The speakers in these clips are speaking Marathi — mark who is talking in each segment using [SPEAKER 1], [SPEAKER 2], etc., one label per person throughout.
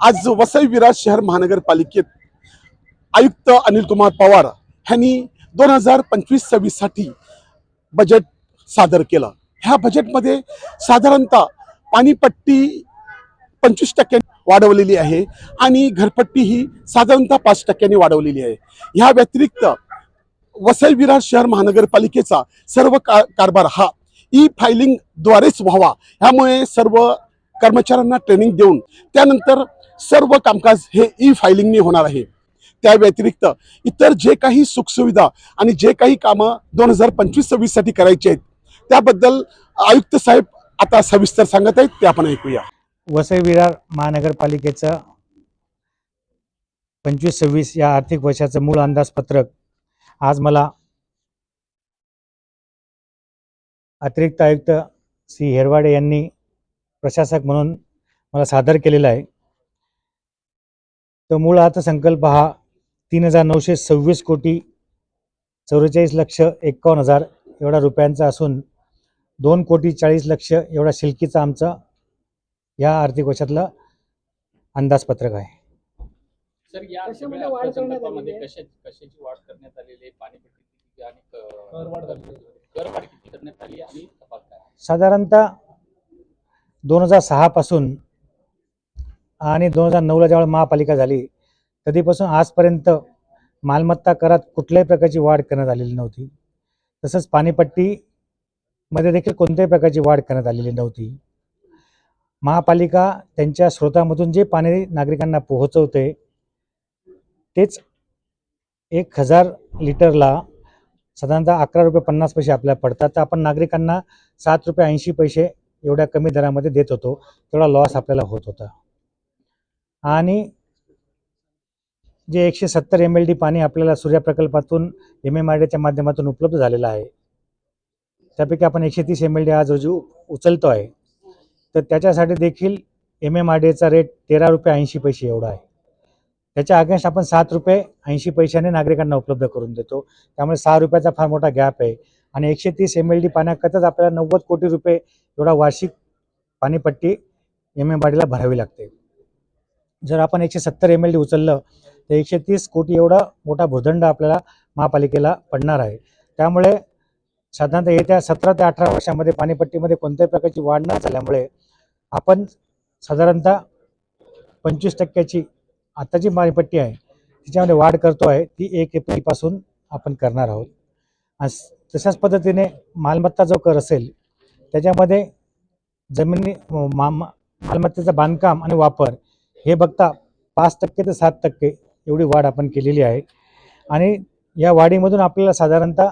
[SPEAKER 1] आज वसई विरार शहर महानगरपालिकेत आयुक्त अनिल कुमार पवार यांनी दोन हजार पंचवीस सव्वीससाठी बजेट सादर केलं. ह्या बजेटमध्ये साधारणतः पाणीपट्टी पंचवीस टक्क्यांनी वाढवलेली आहे आणि घरपट्टी ही साधारणतः पाच टक्क्यांनी वाढवलेली आहे. ह्या व्यतिरिक्त वसई विरार शहर महानगरपालिकेचा सर्व का कारभार हा ई फायलिंगद्वारेच व्हावा. ह्यामुळे सर्व कर्मचाऱ्यांना ट्रेनिंग देऊन त्यानंतर सर्व कामकाज हे ई फायलिंगने होणार आहे. त्या व्यतिरिक्त इतर जे काही सुखसुविधा आणि जे काही कामं दोन हजार पंचवीस सव्वीससाठी करायची आहेत त्याबद्दल आयुक्त साहेब आता सविस्तर सांगत आहेत ते आपण ऐकूया.
[SPEAKER 2] वसई विरार महानगरपालिकेचं पंचवीस सव्वीस या आर्थिक वर्षाचं मूळ अंदाजपत्रक आज मला अतिरिक्त आयुक्त श्री हेरवाडे यांनी प्रशासक म्हणून मला सादर केलेला आहे. तो मूळ अर्थसंकल्प हा तीन हजार नऊशे सव्वीस कोटी चौवेचाळीस लक्ष एकावन्न हजार एवढा रुपयांचा असून दोन कोटी चाळीस लक्ष एवढा शिल्कीचा आमचा या आर्थिक वर्षातलं अंदाजपत्रक आहे.
[SPEAKER 3] सर या
[SPEAKER 4] कशामध्ये
[SPEAKER 3] सगळ्या
[SPEAKER 4] वाढ करण्यात
[SPEAKER 3] अर्थसंकल्पामध्ये
[SPEAKER 4] आलेली आहे?
[SPEAKER 3] कशा कशाची वाढ करण्यात आलेली आहे? पाणीपट्टी किती आणि क-
[SPEAKER 4] करवाढ करण्यात
[SPEAKER 3] करवाढ किती करण्यात आली आणि कपात काय
[SPEAKER 2] साधारणतः दोन हजार सहापासून आणि दोन हजार नऊला ज्यावेळेला महापालिका झाली कधीपासून आजपर्यंत मालमत्ता करात कुठल्याही प्रकारची वाढ करण्यात आलेली नव्हती. तसंच पाणीपट्टीमध्ये देखील कोणत्याही प्रकारची वाढ करण्यात आलेली नव्हती. महापालिका त्यांच्या स्रोतामधून जे पाणी नागरिकांना पोहोचवते तेच एक हजार लिटरला साधारणतः अकरा रुपये पन्नास पैसे आपल्याला पडतात. तर आपण नागरिकांना सात रुपये ऐंशी पैसे एवढ्या कमी दरामध्ये देत होतो तेवढा लॉस आपल्याला होत होता. आणि जे एकशे सत्तर एम एल डी पाणी आपल्याला सूर्य प्रकल्पातून एम एम आर डीच्या माध्यमातून उपलब्ध झालेलं आहे त्यापैकी आपण एकशे तीस एम एल डी आज रोजी उचलतो आहे. तर त्याच्यासाठी देखील एम एम आर डीचा रेट तेरा रुपये ऐंशी पैसे एवढा आहे. त्याच्या अगेन्स्ट आपण सात रुपये ऐंशी पैशाने नागरिकांना उपलब्ध करून देतो. त्यामुळे सहा रुपयाचा फार मोठा गॅप आहे. आणि एकशे तीस एम एल डी पाण्याकरताच आपल्याला नव्वद कोटी रुपये एवढा वार्षिक पाणीपट्टी एम एम बाडीला भरावी लागते. जर आपण एकशे सत्तर एम एल डी उचललं तर एकशे तीस कोटी एवढा मोठा भूदंड आपल्याला महापालिकेला पडणार आहे. त्यामुळे साधारणतः येत्या सतरा ते अठरा वर्षामध्ये पाणीपट्टीमध्ये कोणत्याही प्रकारची वाढ न झाल्यामुळे आपण साधारणतः पंचवीस टक्क्याची आत्ताची पाणीपट्टी आहे तिच्यामध्ये वाढ करतो आहे ती एक एप्रिलपासून आपण करणार आहोत. तशाच पद्धतीने मालमत्ता जो कर असेल त्याच्यामध्ये जमिनी मा मालमत्तेचं बांधकाम आणि वापर हे बघता पाच टक्के ते सात टक्के एवढी वाढ आपण केलेली आहे. आणि या वाढीमधून आपल्याला साधारणतः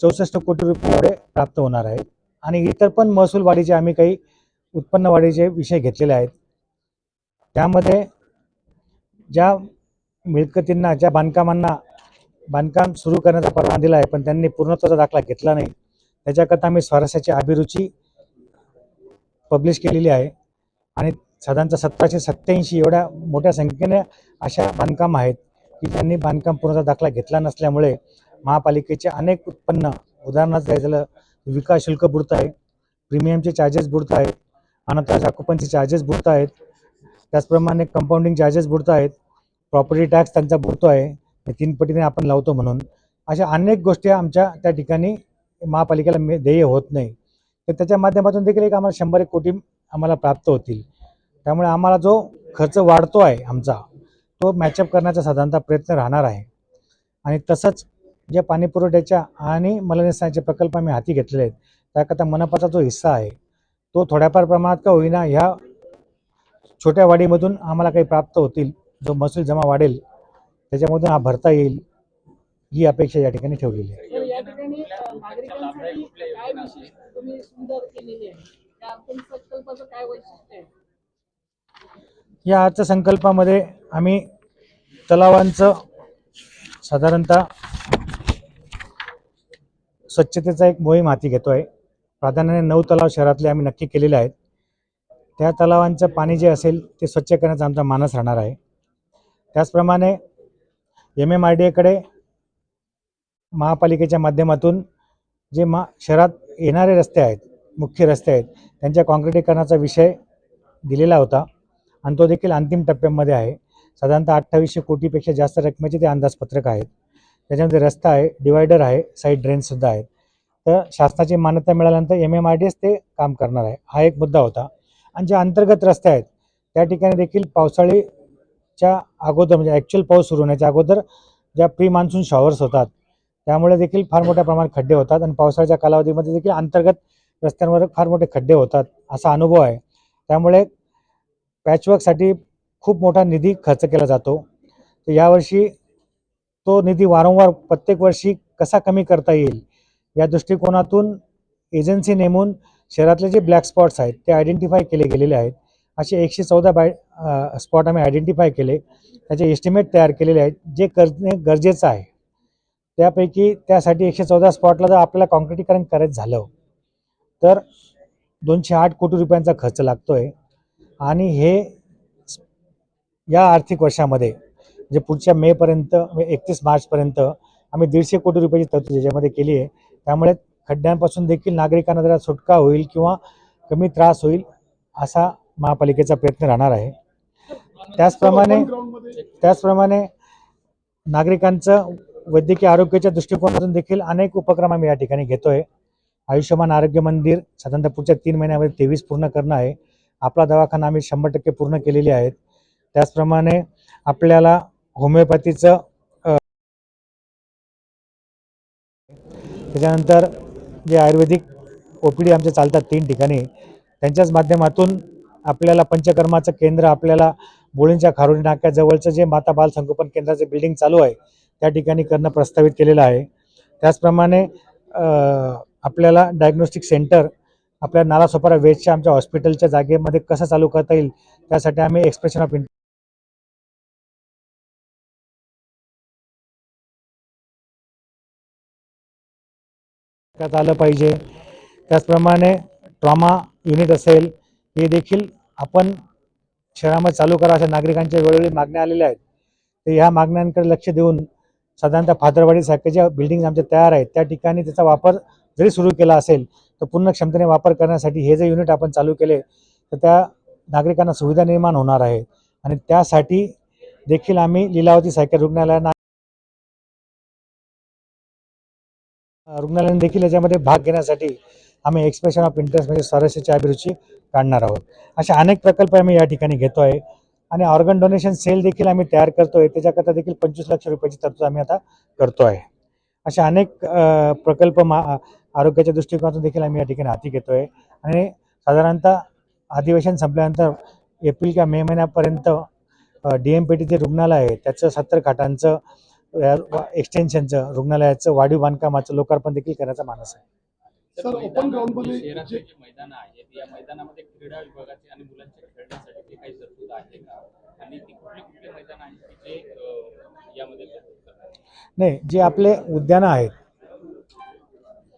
[SPEAKER 2] चौसष्ट कोटी रुपये एवढे प्राप्त होणार आहे आणि इतर पण महसूल वाढीचे आम्ही काही उत्पन्न वाढीचे विषय घेतलेले आहेत. त्यामध्ये ज्या मिळकतींना ज्या बांधकामांना बांधकाम सुरू करण्याचा परवाना दिला आहे पण त्यांनी पूर्णत्वाचा दाखला घेतला नाही त्याच्याकरता आम्ही स्वारस्याची अभिरुची पब्लिश केलेली आहे. आणि साधारणतः सतराशे सत्याऐंशी एवढ्या मोठ्या संख्येने अशा बांधकाम आहेत की त्यांनी बांधकाम पूर्णचा दाखला घेतला नसल्यामुळे महापालिकेचे अनेक उत्पन्न उदाहरणार्थ द्यायचं झालं? विकास शुल्क बुडत आहे प्रीमियमचे चार्जेस बुडत आहेत अनंतर ऑक्युपन्सी चार्जेस बुडत आहेत त्याचप्रमाणे कंपाऊंडिंग चार्जेस बुडत आहेत प्रॉपर्टी टॅक्स त्यांचा बुडतो आहे हे तीन पटीने आपण लावतो म्हणून. अशा अनेक गोष्टी आमच्या त्या ठिकाणी महापालिकेला ध्येय होत नाही. तर त्याच्या माध्यमातून देखील एक आम्हाला शंभर एक कोटी आम्हाला प्राप्त होतील. त्यामुळे आम्हाला जो खर्च वाढतो आहे आमचा तो मॅचअप करण्याचा साधारणतः प्रयत्न राहणार आहे. आणि तसंच जे पाणीपुरवठ्याच्या आणि मलनिसाचे प्रकल्प आम्ही हाती घेतलेले आहेत त्याकरता मनपाचा जो हिस्सा आहे तो थोड्याफार प्रमाणात का होईना ह्या छोट्या वाढीमधून आम्हाला काही प्राप्त होतील. जो महसूल जमा वाढेल त्याच्यामधून हा भरता येईल ही अपेक्षा या ठिकाणी ठेवलेली आहे.
[SPEAKER 4] नागरिकांसाठी काय विशेष तुम्ही सुंदर केलेली आहे. त्या अर्थसंकल्पाचं काय वैशिष्ट्य आहे?
[SPEAKER 2] या अर्थसंकल्पामध्ये आम्ही तलावांचं साधारणतः स्वच्छतेचा एक मोहीम हाती घेतो आहे प्राधान्याने नऊ तलाव शहरातले आम्ही नक्की केलेले आहेत. त्या तलावांचं पाणी जे असेल ते स्वच्छ करण्याचा आमचा मानस राहणार आहे. त्याचप्रमाणे एम एम आर डी एकडे महापालिकेच्या माध्यमातून जे मा शहरात येणारे रस्ते आहेत मुख्य रस्ते आहेत त्यांच्या काँक्रिटीकरणाचा विषय दिलेला होता. आणि तो देखील अंतिम टप्प्यामध्ये आहे. साधारणतः अठ्ठावीसशे कोटीपेक्षा जास्त रकमेचे ते अंदाजपत्रक आहेत. त्याच्यामध्ये रस्ता आहे डिवायडर आहे साईड ड्रेनसुद्धा आहेत. तर शासनाची मान्यता मिळाल्यानंतर एम एम आय एस ते काम करणार आहे. हा एक मुद्दा होता. आणि जे अंतर्गत रस्ते आहेत त्या ठिकाणी देखील पावसाळीच्या अगोदर म्हणजे ॲक्च्युअल पाऊस सुरू होण्याच्या अगोदर ज्या प्री मान्सून शॉवर्स होतात त्यामुळे देखील फार मोठ्या प्रमाणात खड्डे होतात आणि पावसाळ्याच्या कालावधीमध्ये देखील अंतर्गत रस्त्यांवर फार मोठे खड्डे होतात असा अनुभव आहे. त्यामुळे पॅचवर्कसाठी खूप मोठा निधी खर्च केला जातो. तर यावर्षी तो निधी वारंवार प्रत्येक वर्षी कसा कमी करता येईल या दृष्टिकोनातून एजन्सी नेमून शहरातले जे ब्लॅक स्पॉट्स आहेत ते आयडेंटिफाय केले गेलेले आहेत. असे एकशे चौदा बाय स्पॉट आम्ही आयडेंटिफाय केले. त्याचे एस्टिमेट तयार केलेले आहेत जे करणे गरजेचं आहे. त्यापैकी त्यासाठी एकशे चौदा स्पॉटला जर आपल्याला कॉन्क्रिटीकरण करायचं झालं तर दोनशे आठ कोटी रुपयांचा खर्च लागतो आहे आणि हे या आर्थिक वर्षामध्ये जे पुढच्या मेपर्यंत एकतीस मार्चपर्यंत आम्ही दीडशे कोटी रुपयाची तरतूद याच्यामध्ये केली आहे. त्यामुळे खड्ड्यांपासून देखील नागरिकांना जरा सुटका होईल किंवा कमी त्रास होईल असा महापालिकेचा प्रयत्न राहणार आहे. त्याचप्रमाणे त्याचप्रमाणे नागरिकांचं वैद्यकीय आरोग्याच्या दृष्टिकोनातून देखील अनेक उपक्रम आम्ही या ठिकाणी घेतोय. आयुष्यमान आरोग्य मंदिर साधारणतः पुढच्या तीन महिन्यामध्ये तेवीस पूर्ण करणं आहे. आपला दवाखाना आम्ही शंभर टक्के पूर्ण केलेली आहेत. त्याचप्रमाणे आपल्याला होमिओपॅथीचं त्याच्यानंतर जे आयुर्वेदिक ओ पी डी आमचे चालतात तीन ठिकाणी त्यांच्याच माध्यमातून आपल्याला पंचकर्माचं केंद्र आपल्याला बोळींच्या खारोडी नाक्याजवळचं जे माता बाल संगोपन केंद्राचं बिल्डिंग चालू आहे त्या ठिकाणी करणं प्रस्तावित केलेलं आहे. त्याचप्रमाणे आपल्याला डायग्नोस्टिक सेंटर आपल्या नालासोपारा वेस्टच्या आमच्या हॉस्पिटलच्या जागेमध्ये कसं चालू करता येईल त्यासाठी आम्ही एक्सप्रेशन ऑफ करण्यात आलं पाहिजे. त्याचप्रमाणे ट्रॉमा युनिट असेल हे देखील आपण शहरामध्ये चालू करा अशा नागरिकांच्या वेळोवेळी मागण्या आलेल्या आहेत. तर ह्या मागण्यांकडे लक्ष देऊन साधारणतः फादरवाडी सारख्या बिल्डिंग आमच्या तयार आहेत त्या ठिकाणी त्याचा वापर जरी सुरू केला असेल तर पूर्ण क्षमतेने वापर करण्यासाठी हे जे युनिट आपण चालू केले तर त्या नागरिकांना सुविधा निर्माण होणार आहे. आणि त्यासाठी देखील आम्ही लीलावती सायकल रुग्णालयांना रुग्णालयाने देखील याच्यामध्ये भाग घेण्यासाठी आम्ही एक्सप्रेशन ऑफ इंटरेस्ट म्हणजे स्वारस्याची अभिरुची काढणार आहोत. अशा अनेक प्रकल्प आम्ही या ठिकाणी घेतो आहे आणि ऑर्गन डोनेशन सेल देखील आम्ही तयार करतोय. त्याच्याकरता देखील पंचवीस लक्ष रुपयाची तरतूद आम्ही आता करतो आहे अशा अनेक प्रकल्प मा आरोग्याच्या दृष्टिकोनातून देखील आम्ही या ठिकाणी हाती घेतो आहे आणि साधारणतः अधिवेशन संपल्यानंतर एप्रिल किंवा मे महिन्यापर्यंत डी एम पी टी जे रुग्णालय आहे त्याचं सत्तर खाटांचं एक्सटेन्शनचं रुग्णालयाचं वाढीव बांधकामाचं लोकार्पण देखील करण्याचा मानस आहे.
[SPEAKER 1] सर, open ground मध्ये जे-
[SPEAKER 3] जे मैदान आहेत या मैदानामध्ये क्रीडा विभागाचे आणि मुलांच्या खेळण्यासाठी ते काही तरतूद आहे का? आणि ती कुठली कुठली मैदान आहेत की जे यामध्ये
[SPEAKER 2] नाही जे आपले उद्यानं आहेत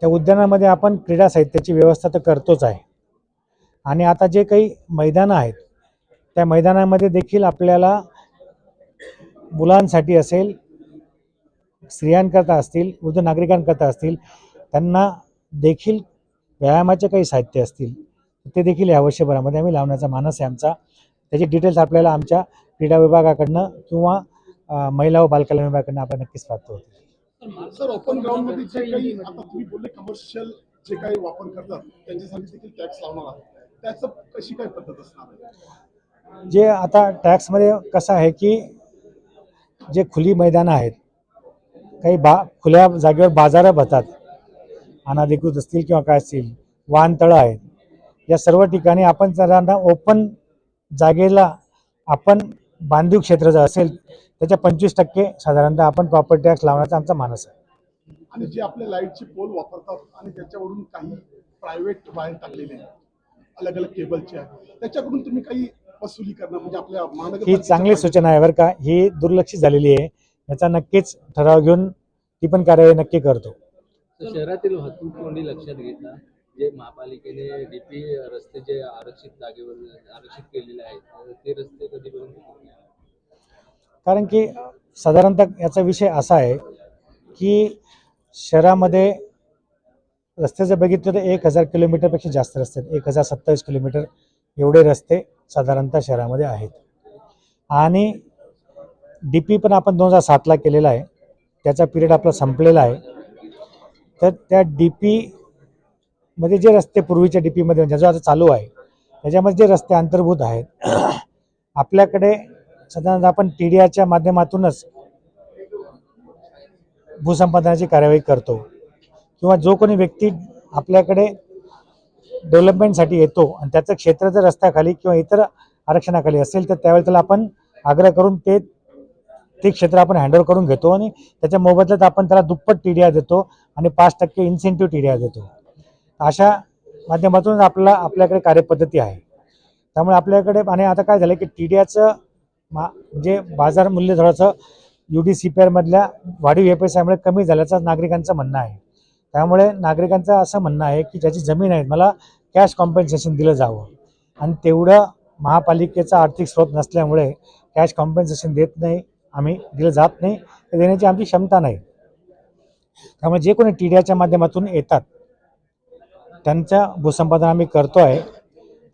[SPEAKER 2] त्या उद्यानामध्ये आपण क्रीडा साहित्याची व्यवस्था तर करतोच आहे. आणि आता जे काही मैदानं आहेत त्या मैदानामध्ये देखील आपल्याला मुलांसाठी असेल स्त्रियांकरता असतील वृद्ध नागरिकांकरता असतील त्यांना देखील व्यायामाचे काही साहित्य असतील ते देखील या वर्षभरामध्ये आम्ही लावण्याचा मानस आहे आमचा. त्याचे डिटेल्स आपल्याला आमच्या क्रीडा विभागाकडनं किंवा महिला व बालकल्याण विभागाकडनं आपल्याला नक्कीच प्राप्त होतील.
[SPEAKER 1] सर ओपन ग्राउंड जे काही आता तुम्ही बोलले कमर्शियल जे काही वापर करतात त्यांच्यासाठी देखील टॅक्स लावणार आहात. त्याचं कशी काय पद्धत असणार
[SPEAKER 2] जे आता टॅक्समध्ये कसं आहे की जे खुली मैदानं आहेत काही बा खुल्या जागेवर बाजारं भरतात. अनाधिकृत असतील किंवा काय असतील वाहनतळं आहेत. या सर्व ठिकाणी आपण साधारणतः ओपन जागेला आपण बांधीव क्षेत्र जर असेल त्याच्या पंचवीस टक्के साधारणतः आपण प्रॉपर्टी टॅक्स लावण्याचा आमचा मानस आहे.
[SPEAKER 1] आणि जे आपले लाईटचे पोल वापरतात आणि त्याच्यावरून काही प्रायव्हेट वायर टाकलेले अलग अलग केबलचे त्याच्याकडून तुम्ही काही वसुली करणार म्हणजे आपल्या
[SPEAKER 2] ही
[SPEAKER 1] महानगरपालिकेच्या
[SPEAKER 2] चांगली सूचना आहे बरं का ही दुर्लक्षित झालेली आहे. याचा नक्कीच ठराव घेऊन ती पण कार्यवाही नक्की करतो.
[SPEAKER 5] शहरातील वाहतूक कोणी लक्षात घेता जे महापालिकेने डीपी रस्ते जे आरक्षित जागेवर आरक्षित केलेले आहेत ते रस्ते कधीपर्यंत
[SPEAKER 2] कारण की साधारणतः याचा विषय असा आहे की शहरामध्ये रस्ते जर बघितलं तर एक हजार किलोमीटरपेक्षा जास्त रस्ते आहेत. एक हजार सत्तावीस किलोमीटर एवढे रस्ते साधारणतः शहरामध्ये आहेत. आणि डी पी पण आपण दोन हजार सातला केलेला आहे. त्याचा पिरियड आपला संपलेला आहे. तर त्या डी पीमध्ये जे रस्ते पूर्वीच्या डी पीमध्ये म्हणजे जो आता चालू आहे त्याच्यामध्ये जे रस्ते अंतर्भूत आहेत आपल्याकडे साधारणतः आपण टी डी आयच्या माध्यमातूनच भूसंपादनाची कार्यवाही करतो. किंवा जो कोणी व्यक्ती आपल्याकडे डेव्हलपमेंटसाठी येतो आणि त्याचं क्षेत्र जर रस्त्याखाली किंवा इतर आरक्षणाखाली असेल तर त्यावेळी त्याला आपण आग्रह करून ते ते क्षेत्र आपण हँडओव्हर करून घेतो आणि त्याच्या मोबदल्यात आपण त्याला दुप्पट टी डी आय देतो आणि पाच टक्के इन्सेंटिव्ह टी डी आर देतो. अशा माध्यमातून आपला आपल्याकडे कार्यपद्धती आहे. त्यामुळे आपल्याकडे आणि आता काय झालं की टी डी आरचं मा म्हणजे बाजार मूल्य थोडंसं यू डी सी पी आरमधल्या वाढीव एफ एस आयमुळे कमी झाल्याचं नागरिकांचं म्हणणं आहे. त्यामुळे नागरिकांचं असं म्हणणं आहे की ज्याची जमीन आहे मला कॅश कॉम्पेन्सेशन दिलं जावं. आणि तेवढं महापालिकेचा आर्थिक स्रोत नसल्यामुळे कॅश कॉम्पेन्सेशन देत नाही आम्ही दिलं जात नाही. देण्याची आमची क्षमता नाही. त्यामुळे जे कोणी टी डी आरच्या माध्यमातून येतात त्यांचं भूसंपादन आम्ही करतो आहे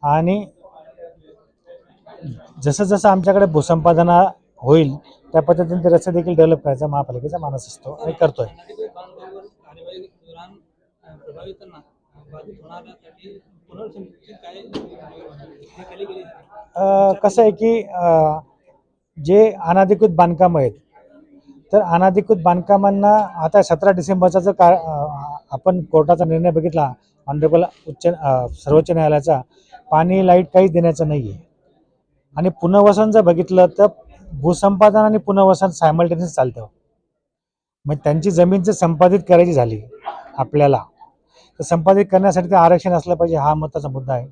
[SPEAKER 2] आणि जसं जसं आमच्याकडे भूसंपादना होईल त्या पद्धतीने ते रस्ते देखील डेव्हलप करायचा महापालिकेचा मानस असतो आणि करतोय. कसं आहे की जे अनाधिकृत बांधकाम आहेत तर अनाधिकृत बांधकामांना आता सतरा डिसेंबरचा जो का आपण कोर्टाचा निर्णय बघितला ऑनरेबल उच्च सर्वोच्च न्यायालयाचा पाणी लाइट काहीच देण्याचं नाही आहे आणि पुनर्वसन जर बघितलं तर भूसंपादन आणि पुनर्वसन सायमल्टेनियस चालतं. मग त्यांची जमीन जर संपादित करायची झाली आपल्याला तर संपादित करण्यासाठी ते आरक्षण असलं पाहिजे हा महत्त्वाचा मुद्दा आहे.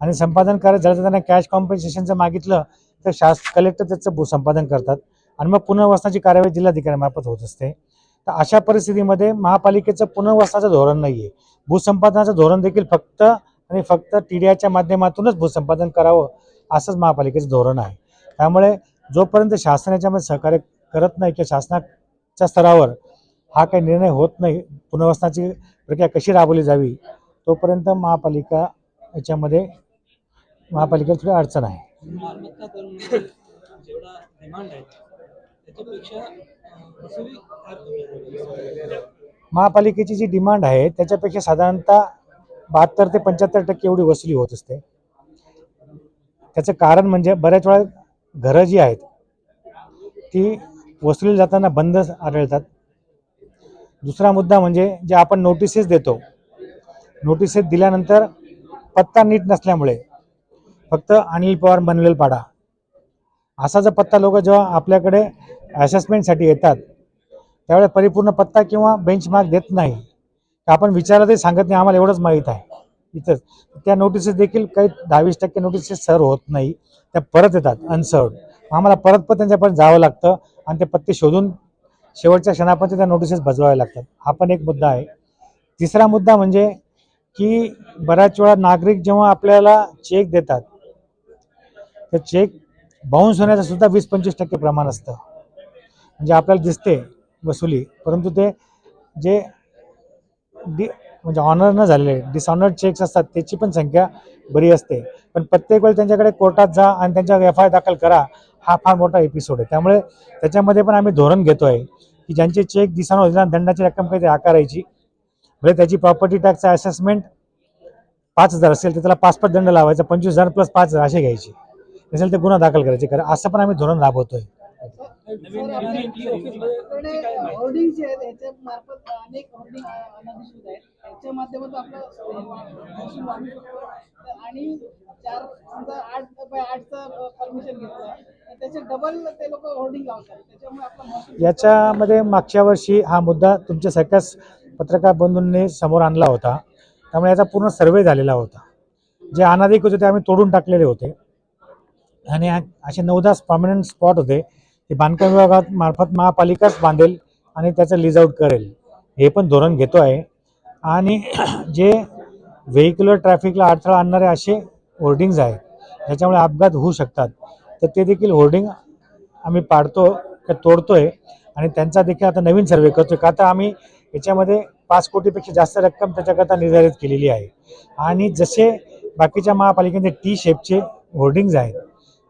[SPEAKER 2] आणि संपादन करायचं झालं तर त्यांना कॅश कॉम्पेन्सेशनचं मागितलं तर शास कलेक्टर त्याचं भूसंपादन करतात. आणि मग पुनर्वसनाची कार्यवाही जिल्हाधिकाऱ्यांमार्फत होत असते. तर अशा परिस्थितीमध्ये महापालिकेचं पुनर्वसनाचं धोरण नाही आहे भूसंपादनाचं धोरण देखील फक्त आणि फक्त टी डी आयच्या माध्यमातूनच भूसंपादन करावं असंच महापालिकेचं धोरण आहे. त्यामुळे जोपर्यंत शासन याच्यामध्ये सहकार्य करत नाही किंवा शासनाच्या स्तरावर हा काही निर्णय होत नाही पुनर्वसनाची प्रक्रिया कशी राबवली जावी तोपर्यंत महापालिका याच्यामध्ये महापालिकेला थोडी अडचण आहे महापालिकेची जी डिमांड आहे त्याच्यापेक्षा साधारणतः बहात्तर ते पंच्याहत्तर टक्के एवढी वसुली होत असते. त्याचं कारण म्हणजे बऱ्याच वेळा घरं जी आहेत ती वसुली जाताना बंद आढळतात. दुसरा मुद्दा म्हणजे जे आपण नोटिसेस देतो नोटिसेस दिल्यानंतर पत्ता नीट नसल्यामुळे फक्त अनिल पवार बनवेल पाडा असा जर पत्ता लोक जेव्हा आपल्याकडे असेसमेंटसाठी येतात त्यावेळेस परिपूर्ण पत्ता किंवा बेंचमार्क देत नाही. तर आपण विचारलं तरी सांगत नाही आम्हाला एवढंच माहीत आहे. इथंच. त्या नोटिसेस देखील काही दहावीस टक्के नोटिसेस सर होत नाही. त्या परत येतात अनसर्ड आम्हाला परत परत त्यांच्यापर्यंत जावं लागतं आणि ते पत्ते शोधून शेवटच्या क्षणापर्यंत त्या नोटिसेस बजवाव्या लागतात. हा पण एक मुद्दा आहे. तिसरा मुद्दा म्हणजे की बऱ्याच वेळा नागरिक जेव्हा आपल्याला चेक देतात तर चेक बाउन्स होण्याचं सुद्धा वीस पंचवीस टक्के प्रमाण असतं. म्हणजे आपल्याला दिसते वसुली परंतु ते जे डि म्हणजे ऑनर न झालेले डिसऑनर्ड चेक्स असतात त्याची पण संख्या बरी असते. पण प्रत्येक वेळी त्यांच्याकडे कोर्टात जा आणि त्यांच्यावर एफ आय दाखल करा हा फार मोठा एपिसोड आहे. त्यामुळे त्याच्यामध्ये पण आम्ही धोरण घेतो आहे की ज्यांचे चेक दिसाना होते ना दंडाची रक्कम काही आकारायची म्हणजे त्याची प्रॉपर्टी टॅक्सचं असेसमेंट पाच हजार असेल तर त्याला पाच पाच दंड लावायचा पंचवीस हजार प्लस पाच हजार असे घ्यायचे. नसेल ते गुन्हा दाखल करायचे कारण असं पण आम्ही धोरण राबवतोय.
[SPEAKER 4] होर्डिंग जे आहेत त्याच्या मार्फत अनेक होर्डिंग अनाधिकृत आहेत. त्याच्या माध्यमातून आपलं महसूल वाढू शकतो. तर आणि चार समजा आठ बाय आठचं परमिशन घेतलं त्याचे डबल ते लोक होर्डिंग लावतात. त्याच्यामुळे आपला महसूल
[SPEAKER 2] याच्यामध्ये मागच्या वर्षी हा मुद्दा तुमच्या सगळ्याच पत्रकार बंधूंनी समोर आणला होता. त्यामुळे याचा पूर्ण सर्वे झालेला होता. जे अनाधिकृत होते आम्ही तोडून टाकलेले होते. आणि असे नऊदहा प्रॉमिनंट स्पॉट होते. ते बांधकाम विभागात मार्फत महापालिकाच बांधेल आणि त्याचं लिज आउट करेल. हे पण धोरण घेतो आहे. आणि जे व्हेहिक्युलर ट्रॅफिकला अडथळा आणणारे असे होर्डिंग्ज आहेत ज्याच्यामुळे अपघात होऊ शकतात तर ते देखील होर्डिंग आम्ही पाडतो का तोडतोय. आणि त्यांचा देखील आता नवीन सर्वे करतोय का तर आम्ही याच्यामध्ये पाच कोटीपेक्षा जास्त रक्कम त्याच्याकरता निर्धारित केलेली आहे. आणि जसे बाकीच्या महापालिकेचे टी शेपचे होर्डिंग्ज आहेत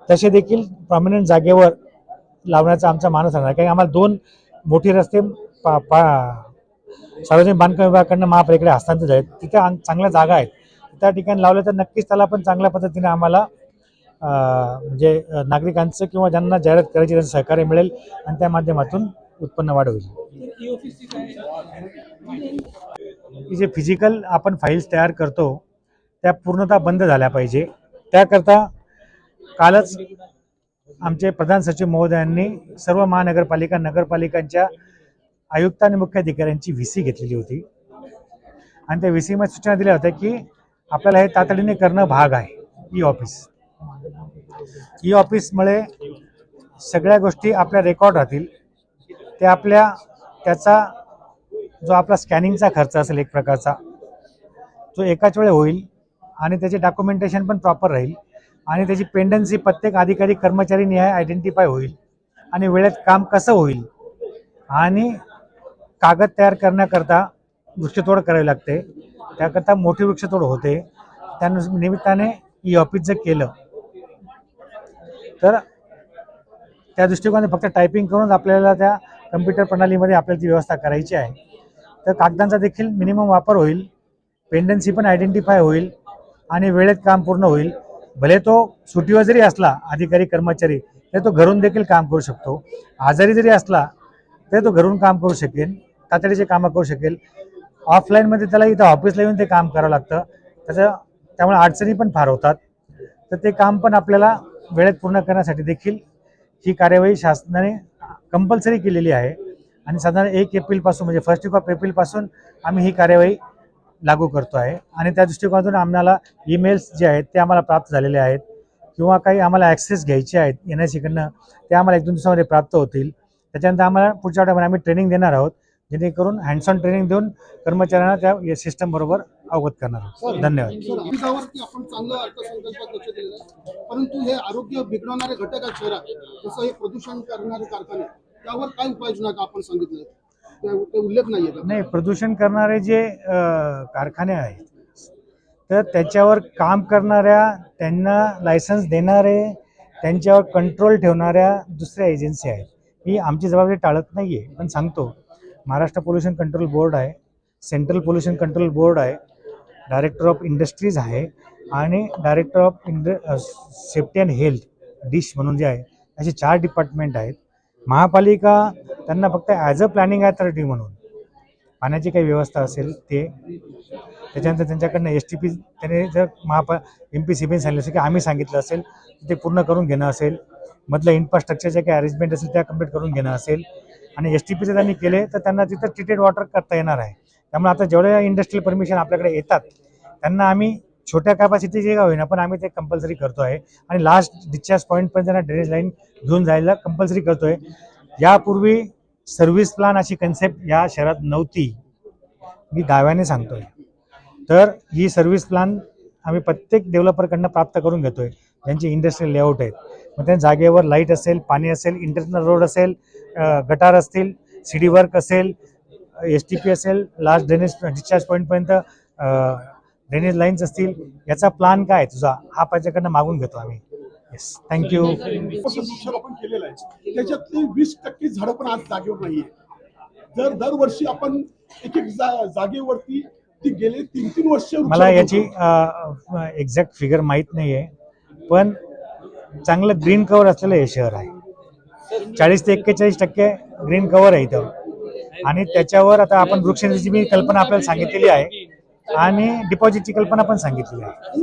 [SPEAKER 2] तसे देखील प्रॉमिनंट जागेवर लावण्याचा आमचा मानस राहणार. कारण आम्हाला दोन मोठे रस्ते पा पा सार्वजनिक बांधकाम विभागाकडनं महापालिकेकडे हस्तांतरित आहेत तिथे चांगल्या जागा आहेत. त्या ठिकाणी लावल्या तर नक्कीच त्याला पण चांगल्या पद्धतीने आम्हाला म्हणजे नागरिकांचं किंवा ज्यांना जाहिरात करायची त्यांचं सहकार्य मिळेल आणि त्या माध्यमातून उत्पन्न वाढ होईल. जे फिजिकल आपण फाईल्स तयार करतो त्या पूर्णतः बंद झाल्या पाहिजे. त्याकरता कालच आमचे प्रधान सचिव महोदयांनी सर्व महानगरपालिका नगरपालिकांच्या आयुक्त आणि मुख्य अधिकाऱ्यांची व्ही सी घेतलेली होती. आणि त्या व्ही सीमध्ये सूचना दिल्या होत्या की आपल्याला हे तातडीने करणं भाग आहे ई ऑफिस. ई ऑफिसमुळे सगळ्या गोष्टी आपल्या रेकॉर्ड राहतील. ते आपल्या त्याचा जो आपला स्कॅनिंगचा खर्च असेल एक प्रकारचा तो एकाच वेळी होईल आणि त्याचे डॉक्युमेंटेशन पण प्रॉपर राहील. आणि त्याची पेंडन्सी प्रत्येक अधिकारी कर्मचारी निहाय आयडेंटिफाय होईल. आणि वेळेत काम कसं होईल? आणि कागद तयार करण्याकरता वृक्षतोड करावी लागते. त्याकरता मोठी वृक्षतोड होते. त्या निमित्ताने ई ऑफिस जर केलं तर त्या दृष्टिकोनाने फक्त टायपिंग करून आपल्याला त्या कम्प्युटर प्रणालीमध्ये आपल्याला ती व्यवस्था करायची आहे. तर कागदांचा देखील मिनिमम वापर होईल. पेंडन्सी पण आयडेंटिफाय होईल. आणि वेळेत काम पूर्ण होईल. भले तो सुटीवर जरी असला अधिकारी कर्मचारी तरी तो घरून देखील काम करू शकतो. आजारी जरी असला तरी तो घरून काम करू शकेल तातडीचे कामं करू शकेल. ऑफलाईनमध्ये त्याला इथं ऑफिसला येऊन ते काम करावं लागतं. त्याचं त्यामुळे अडचणी पण फार होतात. तर ते काम पण आपल्याला वेळेत पूर्ण करण्यासाठी देखील ही कार्यवाही शासनाने कंपल्सरी केलेली आहे. आणि साधारण एक एप्रिलपासून म्हणजे फर्स्ट वीक ऑफ एप्रिलपासून आम्ही ही कार्यवाही लागू करतो आहे. आणि त्या दृष्टिकोनातून आम्हाला ईमेल्स जे आहेत ते आम्हाला प्राप्त झालेले आहेत. किंवा काही आम्हाला ॲक्सेस घ्यायचे आहेत एन आय सीकडनं ते आम्हाला एक दोन दिवसामध्ये प्राप्त होतील. त्याच्यानंतर आम्हाला पुढच्या आठवड्यामध्ये आम्ही ट्रेनिंग देणार आहोत. जेणेकरून हँड्स ऑन ट्रेनिंग देऊन कर्मचाऱ्यांना त्या सिस्टम बरोबर अवगत करणार आहोत. धन्यवाद.
[SPEAKER 6] परंतु हे आरोग्य बिघडवणारे घटक आहेत शहरात जसं हे प्रदूषण करणारे कारखाने त्यावर काय उपाययोजना का आपण सांगितलं उल्लेख नाही
[SPEAKER 2] नाही प्रदूषण करणारे जे कारखाने आहेत तर त्याच्यावर काम करणाऱ्या त्यांना लायसन्स देणारे त्यांच्यावर कंट्रोल ठेवणाऱ्या दुसऱ्या एजन्सी आहेत. ही आमची जबाबदारी टाळत नाही आहे पण सांगतो. महाराष्ट्र पोल्युशन कंट्रोल बोर्ड आहे सेंट्रल पोल्युशन कंट्रोल बोर्ड आहे डायरेक्टर ऑफ इंडस्ट्रीज आहे आणि डायरेक्टर ऑफ इंड सेफ्टी अँड हेल्थ डिश म्हणून जे आहे असे चार डिपार्टमेंट आहेत. महापालिका त्यांना फक्त ॲज अ प्लॅनिंग अथॉरिटी म्हणून पाण्याची काही व्यवस्था असेल ते त्याच्यानंतर त्यांच्याकडनं एस टी पी त्याने जर महापा एम पी सी बीने सांगितलं असेल की आम्ही सांगितलं असेल ते पूर्ण करून घेणं असेल. मधलं इन्फ्रास्ट्रक्चरच्या काही अरेंजमेंट असेल त्या कंप्लीट करून घेणं असेल. आणि एस टी पीचं त्यांनी केले तर त्यांना तिथं ट्रीटेड वॉटर करता येणार आहे. त्यामुळे आता जेवढ्या इंडस्ट्रियल परमिशन आपल्याकडे येतात त्यांना आम्ही छोट्या कॅपॅसिटीचे का होईना पण आम्ही ते कंपल्सरी करतो आहे आणि लास्ट डिस्चार्ज पॉईंटपर्यंत त्यांना ड्रेनेज लाईन घेऊन जायला कंपल्सरी करतो आहे यापूर्वी सर्व्हिस प्लान अशी कन्सेप्ट या शहरात नव्हती. मी दाव्याने सांगतोय. तर ही सर्व्हिस प्लान आम्ही प्रत्येक डेव्हलपरकडनं प्राप्त करून घेतोय. ज्यांचे इंडस्ट्रियल लेआउट आहेत. मग त्या जागेवर लाइट असेल पाणी असेल इंटरनल रोड असेल गटार असतील सी डी वर्क असेल एस टी पी असेल लास्ट ड्रेनेज डिस्चार्ज पॉईंटपर्यंत ड्रेनेज लाईन्स असतील याचा प्लान काय तुझा? हा पाहिजेकडनं मागून घेतो आम्ही. येस थँक्यू
[SPEAKER 1] वृक्षारोपण केलेलं आहे. त्याच्यातली वीस टक्के झाडं पण आज जागेवर नाहीये. जर दरवर्षी आपण एक एक जागेवरती ती गेले तीन तीन वर्ष
[SPEAKER 2] मला याची एक्झॅक्ट फिगर माहीत नाही आहे पण चांगलं ग्रीन कव्हर असलेलं हे शहर आहे. चाळीस ते एक्केचाळीस टक्के ग्रीन कव्हर आहे इथं. आणि त्याच्यावर आता आपण वृक्षाची मी कल्पना आपल्याला सांगितलेली आहे. आणि डिपॉझिटची कल्पना पण सांगितलेली आहे.